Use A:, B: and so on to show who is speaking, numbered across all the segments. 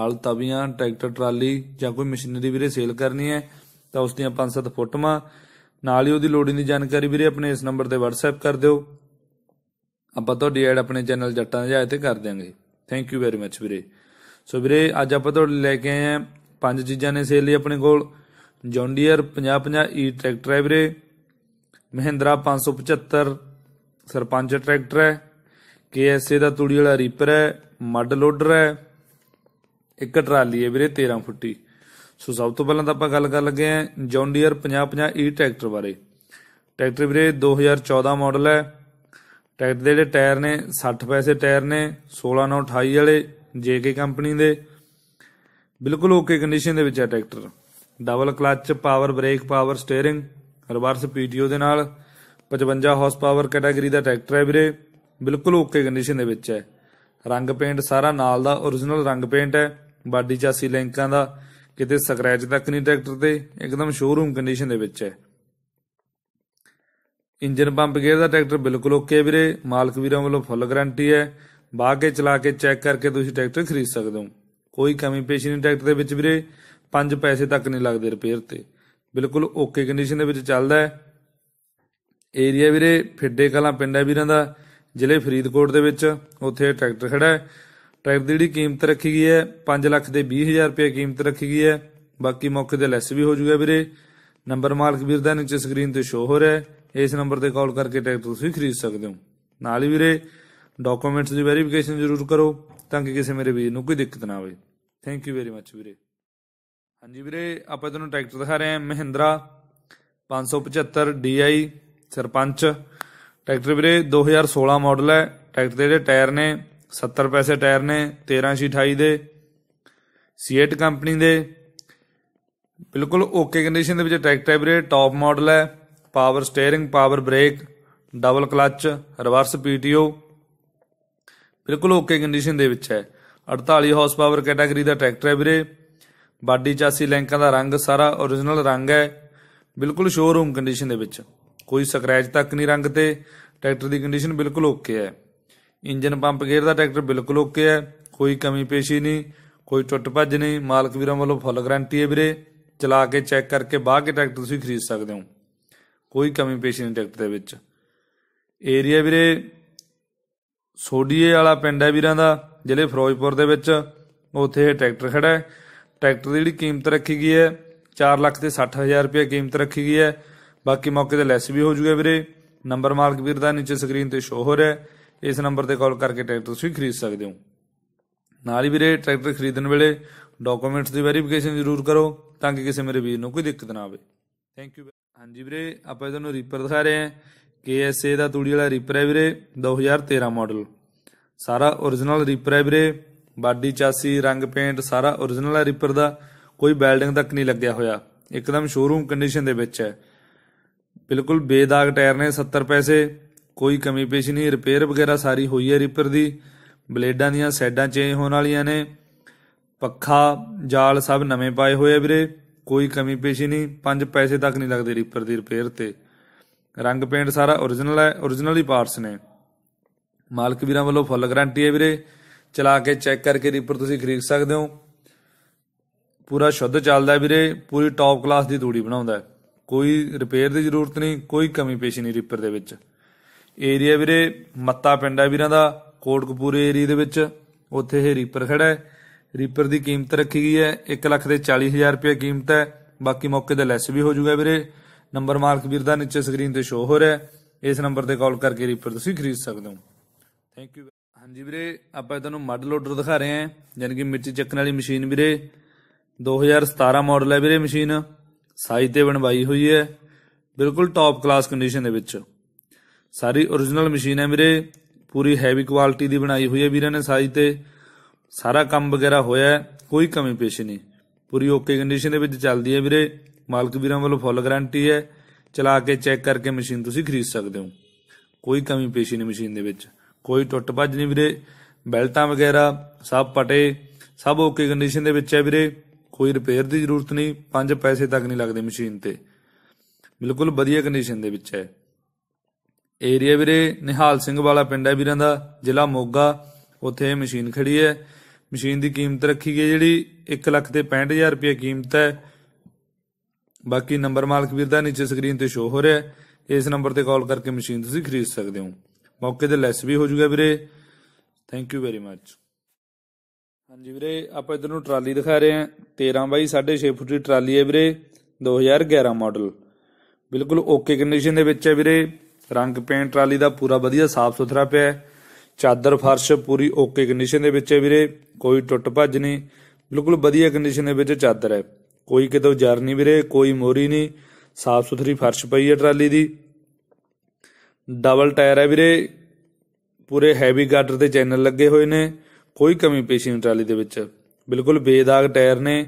A: ਹਲ ਤਵੀਆਂ, tractor, trolley ਜਾਂ ਕੋਈ ਮਸ਼ੀਨਰੀ ਵੀਰੇ ਸੇਲ ਕਰਨੀ ਹੈ, ਤਾਂ ਉਸ ਦੀਆਂ 5-7 ਫੋਟੋਆਂ। ਨਾਲ ਹੀ ਉਹਦੀ ਲੋਡਿੰਗ ਦੀ ਜਾਣਕਾਰੀ ਵੀਰੇ ਆਪਣੇ ਇਸ ਨੰਬਰ ਤੇ WhatsApp ਕਰ ਦਿਓ। ਆਪਾਂ ਤੁਹਾਡੀ ਐਡ ਆਪਣੇ ਚੈਨਲ ਜੱਟਾਂ ਦੇ ਜਹਾਜ਼ ਤੇ ਕਰ ਦਿਆਂਗੇ। ਥੈਂਕ ਯੂ ਵੈਰੀ ਮੱਚ ਵੀਰੇ। ਸੋ ਵੀਰੇ, ਅੱਜ ਆਪਾਂ ਤੁਹਾਡੇ ਲਈ ਲੈ ਕੇ ਆਏ ਆ ਪੰਜ ਚੀਜ਼ਾਂ ਨੇ ਸੇਲ ਲਈ ਆਪਣੇ ਕੋਲ। ਜੌਂਡੀਅਰ 5050 ਈ ਟਰੈਕਟਰ ਹੈ ਵੀਰੇ। ਮਹਿੰਦਰਾ 575 ਸਰਪੰਚ ਟਰੈਕਟਰ ਹੈ। KSA ਦਾ ਤੂੜੀ ਵਾਲਾ ਰੀਪਰ ਹੈ। ਮੱਡ ਲੋਡਰ ਹੈ। ਇੱਕ ਟਰਾਲੀ ਹੈ ਵੀਰੇ 13 ਫੁੱਟੀ। ਸੋ ਸਭ ਤੋਂ ਪਹਿਲਾਂ ਤਾਂ ਆਪਾਂ ਗੱਲ ਕਰਨ ਲੱਗੇ ਹਾਂ ਜੌਂਡੀਅਰ 5050 ਈ ਟਰੈਕਟਰ ਬਾਰੇ। ਟਰੈਕਟਰ ਵੀਰੇ 2014 ਮਾਡਲ ਹੈ। ਟਰੈਕਟਰ ਦੇ ਜਿਹੜੇ ਟਾਇਰ ਨੇ 60 ਪੈਸੇ ਟਾਇਰ ਨੇ 16928 ਵਾਲੇ JK ਕੰਪਨੀ ਦੇ। ਬਿਲਕੁਲ ਓਕੇ ਕੰਡੀਸ਼ਨ ਦੇ ਵਿੱਚ ਹੈ tractor. Double clutch power brake power steering reverse PTO ਦੇ ਨਾਲ 55 ਹਾਰਸ ਪਾਵਰ ਕੈਟਾਗਰੀ ਦਾ ਟਰੈਕਟਰ ਹੈ ਵੀਰੇ। ਬਿਲਕੁਲ ਓਕੇ ਕੰਡੀਸ਼ਨ ਦੇ ਵਿੱਚ ਹੈ। ਰੰਗ ਪੇਂਟ ਸਾਰਾ ਨਾਲ ਦਾ origignal ਰੰਗ ਪੇਂਟ ਹੈ। ਬਾਡੀ ਚਾਸੀ ਲਿੰਕਾਂ ਦਾ ਕਿਤੇ ਸਕ੍ਰੈਚ ਤੱਕ ਨਹੀਂ ਟਰੈਕਟਰ ਤੇ, ਇੱਕਦਮ ਸ਼ੋਰੂਮ ਕੰਡੀਸ਼ਨ ਦੇ ਵਿੱਚ ਹੈ। ਇੰਜਨ ਪੰਪ ਗੇਅਰ ਦਾ ਟਰੈਕਟਰ ਬਿਲਕੁਲ ਓਕੇ ਵੀਰੇ, ਮਾਲਕ ਵੀਰਾਂ ਵੱਲੋਂ ਫੁੱਲ ਗਾਰੰਟੀ ਹੈ। ਬਾਹ ਕੇ ਚਲਾ ਕੇ ਚੈੱਕ ਕਰਕੇ ਤੁਸੀਂ ਟਰੈਕਟਰ ਖਰੀਦ ਸਕਦੇ ਹੋ। ਕੋਈ ਕਮੀ ਪੇਸ਼ੀ ਨਹੀਂ ਟਰੈਕਟਰ ਦੇ ਵਿੱਚ ਵੀਰੇ 5 ਪੈਸੇ ਤੱਕ ਨਹੀਂ ਲੱਗਦੇ ਰਿਪੇਅਰ ਤੇ। ਬਿਲਕੁਲ ਓਕੇ ਕੰਡੀਸ਼ਨ ਦੇ ਵਿੱਚ ਚੱਲਦਾ ਹੈ। ਏਰੀਆ ਵੀਰੇ, ਫਿੱਡੇ ਕਲਾਂ ਪਿੰਡ ਹੈ ਵੀਰਾਂ ਦਾ, ਜ਼ਿਲ੍ਹੇ ਫਰੀਦਕੋਟ ਦੇ ਵਿੱਚ, ਉੱਥੇ ਟਰੈਕਟਰ ਖੜਾ ਹੈ। ਟਰੈਕਟਰ ਦੀ ਜਿਹੜੀ ਕੀਮਤ ਰੱਖੀ ਗਈ ਹੈ 5 ਲੱਖ ਦੇ 20000 ਰੁਪਏ ਕੀਮਤ ਰੱਖੀ ਗਈ ਹੈ। ਬਾਕੀ ਮੌਕੇ ਤੇ ਲੈਸ ਵੀ ਹੋ ਜਾਊਗਾ ਵੀਰੇ। ਨੰਬਰ ਮਾਲਕ ਵੀਰ ਦਾ ਨੀਚੇ ਸਕਰੀਨ ਤੇ ਸ਼ੋ ਹੋ ਰਿਹਾ ਹੈ। ਇਸ ਨੰਬਰ ਤੇ ਕਾਲ ਕਰਕੇ ਟਰੈਕਟਰ ਤੁਸੀਂ ਖਰੀਦ ਸਕਦੇ ਹੋ। ਨਾਲ ਹੀ ਵੀਰੇ ਡਾਕੂਮੈਂਟਸ ਦੀ ਵੈਰੀਫਿਕੇਸ਼ਨ ਜ਼ਰੂਰ ਕਰੋ, ਤਾਂ ਕਿ ਕਿਸੇ ਮੇਰੇ ਵੀਰ ਨੂੰ ਕੋਈ ਦਿੱਕਤ ਨਾ ਆਵੇ। ਥੈਂਕ ਯੂ ਵੈਰੀ ਮੱਚ ਵੀਰੇ। ਹਾਂਜੀ ਵੀਰੇ, ਆਪਾਂ ਤੁਹਾਨੂੰ ਟਰੈਕਟਰ ਦਿਖਾ ਰਹੇ ਹਾਂ। ਮਹਿੰਦਰਾ 575 DI ਸਰਪੰਚ। ਟਰੈਕਟਰ ਵੀਰੇ 2016 ਮਾਡਲ ਹੈ। ਟਰੈਕਟਰ ਦੇ ਜਿਹੜੇ ਟਾਇਰ ਨੇ 70 ਪੈਸੇ ਟਾਇਰ ਨੇ 1328 ਦੇ ਸੀਏਟ ਕੰਪਨੀ ਦੇ। ਬਿਲਕੁਲ ਓਕੇ ਕੰਡੀਸ਼ਨ ਦੇ ਵਿੱਚ ਟਰੈਕਟਰ ਹੈ ਵੀਰੇ ਟਾਪ ਮਾਡਲ ਹੈ, power steering, power brake, double clutch, reverse PTO. ਬਿਲਕੁਲ ਓਕੇ ਕੰਡੀਸ਼ਨ ਦੇ ਵਿੱਚ ਹੈ। 48 ਹਾਰਸ ਪਾਵਰ ਕੈਟਾਗਰੀ ਦਾ ਟਰੈਕਟਰ ਹੈ ਵੀਰੇ ਬਾਡੀ ਚਾਸੀ ਲੈਂਕਾਂ ਦਾ ਰੰਗ ਸਾਰਾ origignal ਰੰਗ ਹੈ। ਬਿਲਕੁਲ ਸ਼ੋਰੂਮ ਕੰਡੀਸ਼ਨ ਦੇ ਵਿੱਚ। ਕੋਈ ਸਕ੍ਰੈਚ ਤੱਕ ਨਹੀਂ ਰੰਗ ਤੇ, ਟਰੈਕਟਰ ਦੀ ਕੰਡੀਸ਼ਨ ਬਿਲਕੁਲ ਓਕੇ ਹੈ। ਇੰਜਨ ਪੰਪ ਗੇਅਰ ਦਾ ਟਰੈਕਟਰ ਬਿਲਕੁਲ ਓਕੇ ਹੈ, ਕੋਈ ਕਮੀ ਪੇਸ਼ੀ ਨਹੀਂ, ਕੋਈ ਟੁੱਟ ਭੱਜ ਨਹੀਂ, ਮਾਲਕ ਵੀਰਾਂ ਵੱਲੋਂ ਫੁੱਲ ਗਾਰੰਟੀ ਹੈ ਵੀਰੇ। ਚਲਾ ਕੇ ਚੈੱਕ ਕਰਕੇ ਬਾਹ ਕੇ ਟਰੈਕਟਰ ਤੁਸੀਂ ਖਰੀਦ ਸਕਦੇ ਹੋ। ਕੋਈ ਕਮੀ ਪੇਸ਼ੀ ਨਹੀਂ ਟਰੈਕਟਰ ਦੇ ਵਿੱਚ। ਏਰੀਆ ਵੀਰੇ ਸੋਡੀਏ ਵਾਲਾ ਪਿੰਡ ਹੈ ਵੀਰਾਂ ਦਾ, ਜ਼ਿਲ੍ਹੇ ਫਿਰੋਜ਼ਪੁਰ ਦੇ ਵਿੱਚ। ਉੱਥੇ ਇਹ ਟਰੈਕਟਰ ਖੜਾ ਹੈ। ਟਰੈਕਟਰ ਦੀ ਜਿਹੜੀ ਕੀਮਤ ਰੱਖੀ ਗਈ ਹੈ 4 ਲੱਖ ਤੇ 60000 ਰੁਪਏ ਕੀਮਤ ਰੱਖੀ ਗਈ ਹੈ। ਬਾਕੀ ਮੌਕੇ ਤੇ ਲੈਸ ਵੀ ਹੋ ਜੂਗਾ ਵੀਰੇ। ਨੰਬਰ ਮਾਲਕ ਵੀਰ ਦਾ ਨੀਚੇ ਸਕਰੀਨ ਤੇ ਸ਼ੋ ਹੋ ਰਿਹਾ ਹੈ। ਇਸ ਨੰਬਰ ਤੇ ਕਾਲ ਕਰਕੇ ਟਰੈਕਟਰ ਤੁਸੀਂ ਖਰੀਦ ਸਕਦੇ ਹੋ। ਨਾਲ ਹੀ ਵੀਰੇ, ਟਰੈਕਟਰ ਖਰੀਦਣ ਵੇਲੇ ਡਾਕੂਮੈਂਟਸ ਦੀ ਵੈਰੀਫਿਕੇਸ਼ਨ ਜ਼ਰੂਰ ਕਰੋ ਤਾਂ ਕਿ ਕਿਸੇ ਮੇਰੇ ਵੀਰ ਨੂੰ ਕੋਈ ਦਿੱਕਤ ਨਾ ਆਵੇ। ਥੈਂਕ ਯੂ ਹਾਂਜੀ ਵੀਰੇ, ਆਪਾਂ ਤੁਹਾਨੂੰ ਰੀਪਰ ਦਿਖਾ ਰਹੇ ਹਾਂ। KSA ਦਾ ਤੂੜੀ ਵਾਲਾ ਰੀਪਰ ਹੈ ਵੀਰੇ 2013 ਮਾਡਲ ਸਾਰਾ origignal ਰੀਪਰ ਹੈ ਵੀਰੇ। ਬਾਡੀ, ਚਾਸੀ, ਰੰਗ ਪੇਂਟ ਸਾਰਾ origignal ਹੈ ਰੀਪਰ ਦਾ। ਕੋਈ ਬੈਲਡਿੰਗ ਤੱਕ ਨਹੀਂ ਲੱਗਿਆ ਹੋਇਆ। ਇੱਕਦਮ ਸ਼ੋਰੂਮ ਕੰਡੀਸ਼ਨ ਦੇ ਵਿੱਚ ਹੈ। ਬਿਲਕੁਲ ਬੇਦਾਗ ਟਾਇਰ ਨੇ 70 ਪੈਸੇ। ਕੋਈ ਕਮੀ ਪੇਸ਼ੀ ਨਹੀਂ ਰਿਪੇਅਰ ਵਗੈਰਾ ਸਾਰੀ ਹੋਈ ਹੈ ਰੀਪਰ ਦੀ। ਬਲੇਡਾਂ ਦੀਆਂ ਸਾਈਡਾਂ ਚੇਂਜ ਹੋਣ ਵਾਲੀਆਂ ਨੇ। ਪੱਖਾ, ਜਾਲ ਸਭ ਨਵੇਂ ਪਾਏ ਹੋਏ ਆ ਵੀਰੇ। ਕੋਈ ਕਮੀ ਪੇਸ਼ੀ ਨਹੀਂ 5 ਪੈਸੇ ਤੱਕ ਨਹੀਂ ਲੱਗਦੇ ਰੀਪਰ ਦੀ ਰਿਪੇਅਰ ਤੇ। ਰੰਗ ਪੇਂਟ ਸਾਰਾ origignal ਹੈ origignal ਹੀ ਪਾਰਟਸ ਨੇ। ਮਾਲਕ ਵੀਰਾਂ ਵੱਲੋਂ ਫੁੱਲ ਗਾਰੰਟੀ ਹੈ ਵੀਰੇ। ਚਲਾ ਕੇ ਚੈੱਕ ਕਰਕੇ ਰੀਪਰ ਤੁਸੀਂ ਖਰੀਦ ਸਕਦੇ ਹੋ। ਪੂਰਾ ਸ਼ੁੱਧ ਚੱਲਦਾ ਵੀਰੇ, ਪੂਰੀ ਟੌਪ ਕਲਾਸ ਦੀ ਤੂੜੀ ਬਣਾਉਂਦਾ ਕੋਈ ਰਿਪੇਅਰ ਦੀ ਜ਼ਰੂਰਤ ਨਹੀਂ, ਕੋਈ ਕਮੀ ਪੇਸ਼ੀ ਨਹੀਂ ਰੀਪਰ ਦੇ ਵਿੱਚ। ਏਰੀਆ ਵੀਰੇ, ਮੱਤਾ ਪਿੰਡ ਹੈ ਵੀਰਾਂ ਦਾ, ਕੋਟਕਪੂਰੇ ਏਰੀਆ ਦੇ ਵਿੱਚ। ਉੱਥੇ ਇਹ ਰੀਪਰ ਖੜਾ ਹੈ। ਰੀਪਰ ਦੀ ਕੀਮਤ ਰੱਖੀ ਗਈ ਹੈ 1 ਲੱਖ ਦੇ 40000 ਰੁਪਏ ਕੀਮਤ ਹੈ। ਬਾਕੀ ਮੌਕੇ ਤੇ ਲੈਸ ਵੀ ਹੋ ਜਾਊਗਾ ਵੀਰੇ। ਨੰਬਰ ਮਾਰਕ ਵੀਰ ਦਾ ਨੀਚੇ ਸਕਰੀਨ ਤੇ ਸ਼ੋ ਹੋ ਰਿਹਾ ਇਸ ਨੰਬਰ ਤੇ ਕਾਲ ਕਰਕੇ ਰੀਪਰ ਤੁਸੀਂ ਖਰੀਦ ਸਕਦੇ ਹੋ। ਥੈਂਕ ਯੂ ਹਾਂਜੀ ਵੀਰੇ, ਆਪਾਂ ਤੁਹਾਨੂੰ ਮੱਡ ਲੋਡਰ ਦਿਖਾ ਰਹੇ ਹਾਂ। ਯਾਨੀ ਕਿ ਮਿਰਚ ਚੱਕਣ ਵਾਲੀ ਮਸ਼ੀਨ ਵੀਰੇ। 2017 ਮਾਡਲ ਹੈ ਵੀਰੇ ਮਸ਼ੀਨ। ਸਾਈਜ਼ ਤੇ ਬਣਵਾਈ ਹੋਈ ਹੈ। ਬਿਲਕੁਲ ਟੌਪ ਕਲਾਸ ਕੰਡੀਸ਼ਨ ਦੇ ਵਿੱਚ। ਸਾਰੀ origignal ਮਸ਼ੀਨ ਹੈ ਵੀਰੇ। ਪੂਰੀ ਹੈਵੀ ਕੁਆਲਿਟੀ ਦੀ ਬਣਾਈ ਹੋਈ ਹੈ ਵੀਰਾਂ ਨੇ ਸਾਈਜ਼ ਤੇ। ਸਾਰਾ ਕੰਮ ਵਗੈਰਾ ਹੋਇਆ ਕੋਈ ਕਮੀ ਪੇਸ਼ੀ ਨਹੀਂ। ਪੂਰੀ ਓਕੇ ਕੰਡੀਸ਼ਨ ਦੇ ਵਿੱਚ ਚੱਲਦੀ ਹੈ ਵੀਰੇ। ਮਾਲਕ ਵੀਰਾਂ ਵੱਲੋਂ ਫੁੱਲ ਗਾਰੰਟੀ ਹੈ, ਚਲਾ ਕੇ ਚੈੱਕ ਕਰਕੇ ਮਸ਼ੀਨ ਤੁਸੀਂ ਖਰੀਦ ਸਕਦੇ ਹੋ। ਕੋਈ ਕਮੀ ਪੇਸ਼ੀ ਨਹੀਂ ਮਸ਼ੀਨ ਦੇ ਵਿੱਚ। ਕੋਈ ਟੁੱਟ ਭੱਜ ਨਹੀਂ ਵੀਰੇ। ਬੈਲਟਾਂ ਵਗੈਰਾ ਸਭ ਪਟੇ, ਸਭ ਓਕੇ ਕੰਡੀਸ਼ਨ ਦੇ ਵਿੱਚ ਹੈ ਵੀਰੇ। ਕੋਈ ਰਿਪੇਅਰ ਦੀ ਜ਼ਰੂਰਤ ਨਹੀਂ 5 ਪੈਸੇ ਤੱਕ ਨਹੀਂ ਲੱਗਦੇ ਮਸ਼ੀਨ ਤੇ। ਬਿਲਕੁਲ ਵਧੀਆ ਕੰਡੀਸ਼ਨ ਦੇ ਵਿੱਚ ਹੈ। ਏਰੀਆ ਵੀਰੇ, ਨਿਹਾਲ ਸਿੰਘ ਵਾਲਾ ਪਿੰਡ ਹੈ ਵੀਰਾਂ ਦਾ, ਜ਼ਿਲ੍ਹਾ ਮੋਗਾ। ਉੱਥੇ ਇਹ ਮਸ਼ੀਨ ਖੜੀ ਹੈ। ਮਸ਼ੀਨ ਦੀ ਕੀਮਤ ਰੱਖੀ ਗਈ ਜਿਹੜੀ 1 ਲੱਖ ਤੇ 65000 ਰੁਪਏ ਕੀਮਤ ਹੈ। ਬਾਕੀ ਨੰਬਰ ਮਾਲਕ ਵੀਰ ਦਾ ਨੀਚੇ ਸਕਰੀਨ ਤੇ ਸ਼ੋ ਹੋ ਰਿਹਾ ਹੈ। ਇਸ ਨੰਬਰ ਤੇ ਕਾਲ ਕਰਕੇ ਮਸ਼ੀਨ ਤੁਸੀਂ ਖਰੀਦ ਸਕਦੇ ਹੋ। ਮੌਕੇ ਤੇ ਲੈਸ ਵੀ ਹੋ ਜਾਊਗਾ ਵੀਰੇ। ਥੈਂਕ ਯੂ ਵੈਰੀ ਮੱਚ ਹਾਂਜੀ ਵੀਰੇ, ਆਪਾਂ ਇਧਰ ਨੂੰ ਟਰਾਲੀ ਦਿਖਾ ਰਹੇ ਹਾਂ। 13 ਬਾਈ 6.5 ਫੁੱਟ ਦੀ ਟਰਾਲੀ ਹੈ ਵੀਰੇ। 2011 ਮਾਡਲ। ਬਿਲਕੁਲ ਓਕੇ ਕੰਡੀਸ਼ਨ ਦੇ ਵਿੱਚ ਹੈ ਵੀਰੇ। ਰੰਗ ਪੇਂਟ ਟਰਾਲੀ ਦਾ ਪੂਰਾ ਵਧੀਆ ਸਾਫ਼ ਸੁਥਰਾ ਪਿਆ ਹੈ। ਚਾਦਰ ਫਰਸ਼ ਪੂਰੀ ਓਕੇ ਕੰਡੀਸ਼ਨ ਦੇ ਵਿੱਚ ਹੈ ਵੀਰੇ, ਕੋਈ ਟੁੱਟ ਭੱਜ ਨਹੀਂ। ਬਿਲਕੁਲ ਵਧੀਆ ਕੰਡੀਸ਼ਨ ਦੇ ਵਿੱਚ ਚਾਦਰ ਹੈ। ਕੋਈ ਕਿਤੋਂ ਜਰ ਨਹੀਂ ਵੀਰੇ, ਕੋਈ ਮੋਰੀ ਨਹੀਂ। ਸਾਫ਼ ਸੁਥਰੀ ਫਰਸ਼ ਪਈ ਹੈ ਟਰਾਲੀ ਦੀ। ਡਬਲ ਟਾਇਰ ਹੈ ਵੀਰੇ। ਪੂਰੇ ਹੈਵੀ ਗਾਰਡਰ ਤੇ ਚੈਨਲ ਲੱਗੇ ਹੋਏ ਨੇ। ਕੋਈ ਕਮੀ ਪੇਸ਼ੀ ਨਹੀਂ ਟਰਾਲੀ ਦੇ ਵਿੱਚ। ਬਿਲਕੁਲ ਬੇਦਾਗ ਟਾਇਰ ਨੇ।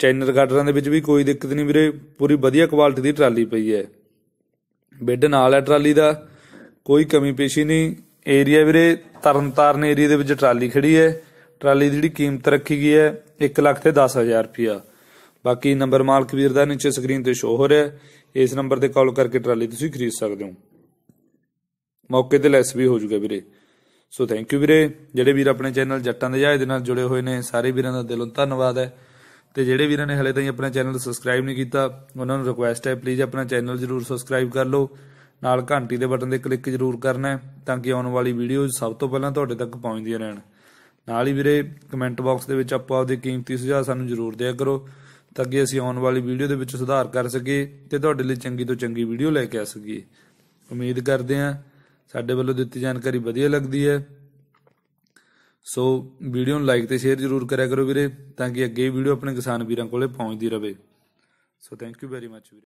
A: ਚੈਨਲ ਗਾਰਡਰਾਂ ਦੇ ਵਿੱਚ ਵੀ ਕੋਈ ਦਿੱਕਤ ਨਹੀਂ ਵੀਰੇ। ਪੂਰੀ ਵਧੀਆ ਕੁਆਲਿਟੀ ਦੀ ਟਰਾਲੀ ਪਈ ਹੈ। ਬਿੱਡ ਨਾਲ ਹੈ ਟਰਾਲੀ ਦਾ, ਕੋਈ ਕਮੀ ਪੇਸ਼ੀ ਨਹੀਂ। ਏਰੀਆ ਵੀਰੇ, ਤਰਨਤਾਰਨ ਏਰੀਆ ਦੇ ਵਿੱਚ ਟਰਾਲੀ ਖੜੀ ਹੈ। ਟਰਾਲੀ ਦੀ ਜਿਹੜੀ ਕੀਮਤ ਰੱਖੀ ਗਈ ਹੈ 1 ਲੱਖ ਤੇ 10000 ਰੁਪਿਆ ਬਾਕੀ ਨੰਬਰ ਮਾਲਕ ਵੀਰ ਦਾ ਨੀਚੇ ਸਕਰੀਨ ਤੇ ਸ਼ੋ ਹੋ ਰਿਹਾ ਇਸ ਨੰਬਰ ਤੇ ਕਾਲ ਕਰਕੇ ਟਰਾਲੀ ਤੁਸੀਂ ਖਰੀਦ ਸਕਦੇ ਹੋ। ਮੌਕੇ ਤੇ ਲੈਸ ਵੀ ਹੋ ਜਾਊਗਾ ਵੀਰੇ। ਸੋ ਥੈਂਕ ਯੂ ਵੀਰੇ। ਜਿਹੜੇ ਵੀਰ ਆਪਣੇ ਚੈਨਲ ਜੱਟਾਂ ਦੇ ਜਹਾਜ਼ ਦੇ ਨਾਲ ਜੁੜੇ ਹੋਏ ਨੇ, ਸਾਰੇ ਵੀਰਾਂ ਦਾ ਦਿਲੋਂ ਧੰਨਵਾਦ ਹੈ। ਤੇ ਜਿਹੜੇ ਵੀਰਾਂ ਨੇ ਹਲੇ ਤਾਈਂ ਆਪਣਾ ਚੈਨਲ ਸਬਸਕ੍ਰਾਈਬ ਨਹੀਂ ਕੀਤਾ, ਉਹਨਾਂ ਨੂੰ ਰਿਕੁਐਸਟ ਹੈ ਪਲੀਜ਼ ਆਪਣਾ ਚੈਨਲ ਜਰੂਰ ਸਬਸਕ੍ਰਾਈਬ ਕਰ ਲਓ। ਨਾਲ ਘੰਟੀ ਦੇ ਬਟਨ ਤੇ ਕਲਿੱਕ ਜਰੂਰ ਕਰਨਾ ਹੈ, ਤਾਂ ਕਿ ਆਉਣ ਵਾਲੀ ਵੀਡੀਓਜ਼ ਸਭ ਤੋਂ ਪਹਿਲਾਂ ਤੁਹਾਡੇ ਤੱਕ ਪਹੁੰਚਦੀਆਂ ਰਹਿਣ। ਨਾਲ ਹੀ ਵੀਰੇ ਕਮੈਂਟ ਬਾਕਸ ਦੇ ਵਿੱਚ ਆਪੋ ਆਪਦੇ ਕੀਮਤੀ ਸੁਝਾਅ ਸਾਨੂੰ ਜਰੂਰ ਦਿਆ ਕਰੋ, ਤਾਂ ਕਿ ਅਸੀਂ ਆਉਣ ਵਾਲੀ ਵੀਡੀਓ ਦੇ ਵਿੱਚ ਸੁਧਾਰ ਕਰ ਸਕੀਏ ਤੇ ਤੁਹਾਡੇ ਲਈ ਚੰਗੀ ਤੋਂ ਚੰਗੀ ਵੀਡੀਓ ਲੈ ਕੇ ਆ ਸਕੀਏ। ਉਮੀਦ ਕਰਦੇ ਹਾਂ ਸਾਡੇ ਵੱਲੋਂ ਦਿੱਤੀ ਜਾਣਕਾਰੀ ਵਧੀਆ ਲੱਗਦੀ ਹੈ। ਸੋ ਵੀਡੀਓ ਨੂੰ ਲਾਈਕ ਤੇ ਸ਼ੇਅਰ ਜਰੂਰ ਕਰਿਆ ਕਰੋ ਵੀਰੇ, ਤਾਂ ਕਿ ਅੱਗੇ ਵੀਡੀਓ ਆਪਣੇ ਕਿਸਾਨ ਵੀਰਾਂ ਕੋਲੇ ਪਹੁੰਚਦੀ ਰਹੇ। So thank you very much ਵੀਰੇ।